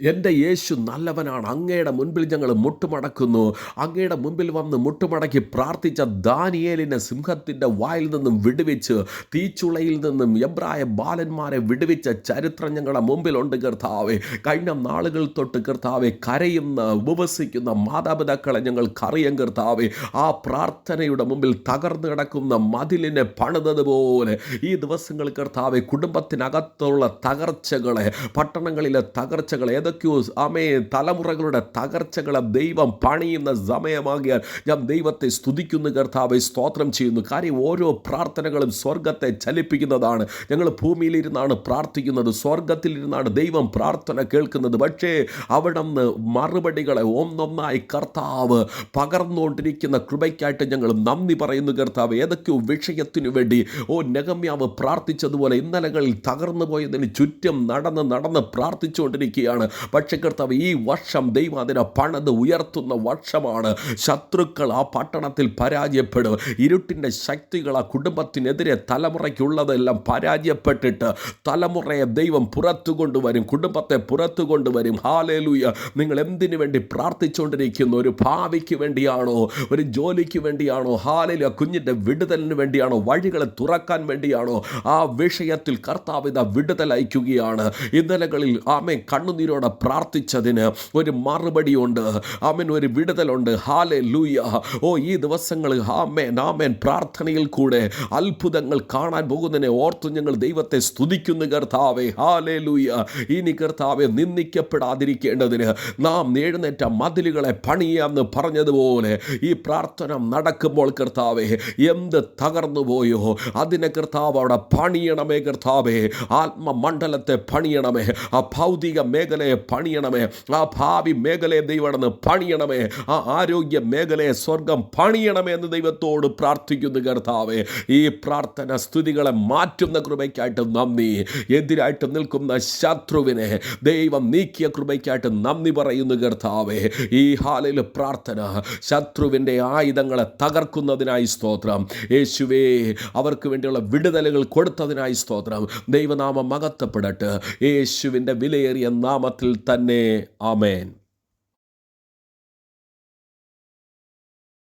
എന്റെ യേശു നല്ലവനാണ്. അങ്ങയുടെ മുൻപിൽ ഞങ്ങൾ മുട്ടുമടക്കുന്നു. അങ്ങയുടെ മുൻപിൽ വന്ന് മുട്ടുമടക്കി പ്രാർത്ഥിച്ച ദാനിയേലിനെ സിംഹത്തിന്റെ വായിൽ നിന്നും വിടുവിച്ച് തീച്ചുളയിൽ നിന്നും എബ്രായ ബാലന്മാരെ വിടുവിച്ച ചരിത്രം ഞങ്ങളുടെ മുമ്പിലുണ്ട് കർത്താവെ. കഴിഞ്ഞ നാളുകൾ തൊട്ട് കർത്താവെ കരയുന്ന ഉപവസിക്കുന്ന മാതാപിതാക്കളെ ഞങ്ങൾക്കറിയാം കർത്താവെ. ആ പ്രാർത്ഥനയുടെ മുമ്പിൽ തകർന്നു കിടക്കുന്ന മതിലിനെ പണിതതുപോലെ ഈ ദിവസങ്ങൾ കർത്താവെ കുടുംബത്തിനകത്തുള്ള തകർച്ചകളെ പട്ടണങ്ങളിലെ തകർച്ചകളെ ഏതൊക്കെയോ ആമേ തലമുറകളുടെ തകർച്ചകളെ ദൈവം പണിയുന്ന സമയമാകിയാൽ ഞാൻ ദൈവത്തെ സ്തുതിക്കുന്നു കർത്താവെ സ്തോത്രം ചെയ്യുന്നു. കാര്യം ഓരോ പ്രാർത്ഥനകളും സ്വർഗത്തെ ചലിപ്പിക്കുന്നതാണ്. ഞങ്ങൾ ഭൂമിയിലിരുന്നാണ് പ്രാർത്ഥിക്കുന്നത് സ്വർഗത്തിലിരുന്നാണ് ദൈവം പ്രാർത്ഥന കേൾക്കുന്നത്. പക്ഷേ അവിടെ നിന്ന് മറുപടികളെ ഒന്നൊന്നായി കർത്താവ് പകർന്നുകൊണ്ടിരിക്കുന്ന കൃപയ്ക്കായിട്ട് ഞങ്ങൾ നന്ദി പറയുന്നു കർത്താവ്. ഏതൊക്കെയോ വിഷയത്തിനു വേണ്ടി ഓ നെഗമ്യാവ് പ്രാർത്ഥിച്ചതുപോലെ ഇന്നലകളിൽ തകർന്നു പോയതിന് ചുറ്റും നടന്ന് നടന്ന് പ്രാർത്ഥിച്ചുകൊണ്ടിരിക്കുകയാണ്. പക്ഷേ കർത്താവ് ഈ വർഷം ദൈവം അതിനെ പണിത് ഉയർത്തുന്ന വർഷമാണ്. ശത്രുക്കൾ ആ പട്ടണത്തിൽ പരാജയപ്പെടും. ഇരുട്ടിന്റെ ശക്തികൾ ആ കുടുംബത്തിനെതിരെ തലമുറയ്ക്കുള്ളതെല്ലാം പരാജയപ്പെട്ടിട്ട് തലമുറയെ ദൈവം പുറത്തു കൊണ്ടുവരും. കുടുംബത്തെ പുറത്തു കൊണ്ടുവരും. ഹാലേലൂയ. നിങ്ങൾ എന്തിനു വേണ്ടി പ്രാർത്ഥിച്ചുകൊണ്ടിരിക്കുന്നു? ഒരു ഭാവിക്ക് വേണ്ടിയാണോ? ഒരു ജോലിക്ക് വേണ്ടിയാണോ? ഹാലയില കുഞ്ഞിന്റെ വിടുതലിന് വേണ്ടിയാണോ? വഴികളെ തുറക്കാൻ വേണ്ടിയാണോ? ആ വിഷയത്തിൽ കർത്താവിത വിടുതൽ അയക്കുകയാണ്. ഇന്നലകളിൽ ആമേ കണ്ണുനീരോടെ പ്രാർത്ഥിച്ചതിന് ഒരു മറുപടിയുണ്ട്. ആമൻ ഒരു വിടുതലുണ്ട്. ഹാലെ ലൂയ ഓ ഈ ദിവസങ്ങൾ ആമേൻ ആമേൻ. പ്രാർത്ഥനയിൽ കൂടെ അത്ഭുതങ്ങൾ കാണാൻ പോകുന്നതിനെ ഓർത്ത് ഞങ്ങൾ ദൈവത്തെ സ്തുതിക്കുന്നു കർത്താവേ. ഹാലെ ലൂയ ഇനി കർത്താവെ നിന്ദിക്കപ്പെടാതിരിക്കേണ്ടതിന് നാം എഴുന്നേറ്റ മതിലുകളെ പണിയാമെന്ന് പറഞ്ഞതുപോലെ ഈ പ്രാർത്ഥന നടക്കുമ്പോൾ കർത്താവേ എന്ത് തകർന്നു പോയോ? അതിനെ കർത്താവ് അവിടെ പണിയണമേ കർത്താവേ. ആത്മമണ്ഡലത്തെ പണിയണമേ. ആ ഭൗതിക മേഖലയെ പണിയണമേ. ആ ഭാവി മേഖലയെ ദൈവമെന്ന് പണിയണമേ. ആ ആരോഗ്യ മേഖലയെ സ്വർഗം പണിയണമേ എന്ന് ദൈവത്തോട് പ്രാർത്ഥിക്കുന്നു കർത്താവേ. ഈ പ്രാർത്ഥന സ്തുതികളെ മാറ്റുന്ന കൃപയ്ക്കായിട്ട് നന്ദി. എതിരായിട്ട് നിൽക്കുന്ന ശത്രുവിനെ ദൈവം നീക്കിയ കൃപയ്ക്കായിട്ട് നന്ദി പറയുന്നു കർത്താവേ. ഈ ഹാലിൽ പ്രാർത്ഥന ശത്രുവിന്റെ ആയുധങ്ങളെ തകർക്കുന്നതിനായി സ്തോത്രം. യേശുവേ അവർക്ക് വേണ്ടിയുള്ള വിടുതലുകൾ കൊടുത്തതിനായി സ്തോത്രം. ദൈവനാമം മകത്തപ്പെടട്ടെ യേശുവിന്റെ വിലയേറിയ നാമത്തിൽ തന്നെ ആമേൻ.